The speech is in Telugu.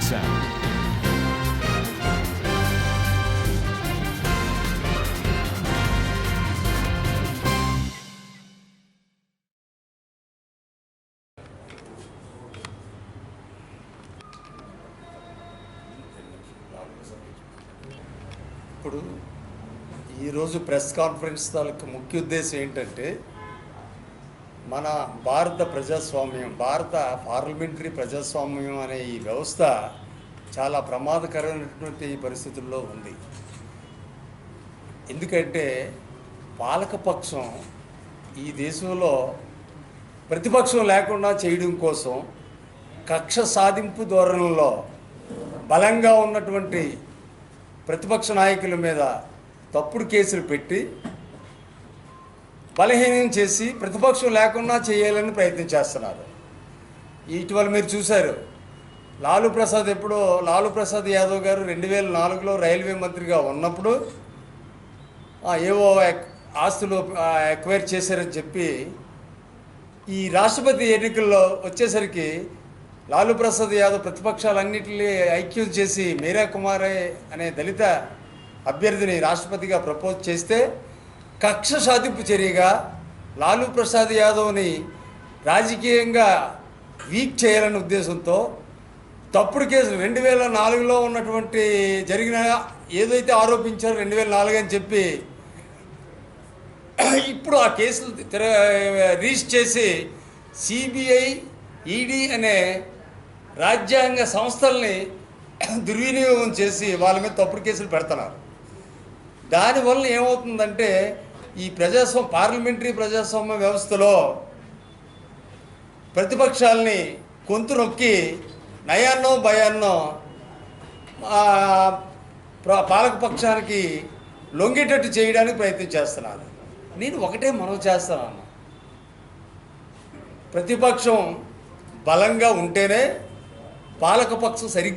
sound. ఇప్పుడు ఈరోజు ప్రెస్ కాన్ఫరెన్స్ తాలూకు ముఖ్య ఉద్దేశం ఏంటంటే మన భారత ప్రజాస్వామ్యం భారత పార్లమెంటరీ ప్రజాస్వామ్యం అనే ఈ వ్యవస్థ చాలా ప్రమాదకరమైనటువంటి పరిస్థితుల్లో ఉంది. ఎందుకంటే పాలకపక్షం ఈ దేశంలో ప్రతిపక్షం లేకుండా చేయడం కోసం కక్ష సాధింపు ధోరణిలో బలంగా ఉన్నటువంటి ప్రతిపక్ష నాయకుల మీద తప్పుడు కేసులు పెట్టి బలహీనం చేసి ప్రతిపక్షం లేకుండా చేయాలని ప్రయత్నం చేస్తున్నారు. ఇటీవల మీరు చూశారు. లాలూ ప్రసాద్ ఎప్పుడో లాలూ ప్రసాద్ యాదవ్ గారు రెండు వేల నాలుగులో రైల్వే మంత్రిగా ఉన్నప్పుడు ఏవో ఆస్తులు ఎక్వైర్ చేశారని చెప్పి ఈ రాష్ట్రపతి ఎన్నికల్లో వచ్చేసరికి లాలూ ప్రసాద్ యాదవ్ ప్రతిపక్షాలన్నింటినీ ఐక్యం చేసి మీరా కుమారే అనే దళిత అభ్యర్థిని రాష్ట్రపతిగా ప్రపోజ్ చేస్తే కక్ష సాధింపు చర్యగా లాలూ ప్రసాద్ యాదవ్ని రాజకీయంగా వీక్ చేయాలనే ఉద్దేశంతో తప్పుడు కేసులు రెండు వేల నాలుగులో ఉన్నటువంటి జరిగిన ఏదైతే ఆరోపించారో రెండు వేల నాలుగు అని చెప్పి ఇప్పుడు ఆ కేసులు తిర రిజిస్టర్ చేసి సిబిఐ ఈడీ అనే రాజ్యాంగ సంస్థల్ని దుర్వినియోగం చేసి వాళ్ళ మీద తప్పుడు కేసులు పెడుతున్నారు. దానివల్ల ఏమవుతుందంటే ఈ ప్రజాస్వామ్య పార్లమెంటరీ ప్రజాస్వామ్య వ్యవస్థలో ప్రతిపక్షాలని గొంతు నొక్కి నయాన్నో భయాన్నో పాలకపక్షానికి లొంగేటట్టు చేయడానికి ప్రయత్నం చేస్తున్నాను నేను ఒకటే మనవి చేస్తున్నాను. ప్రతిపక్షం బలంగా ఉంటేనే పాలకపక్షం సరిగ్గా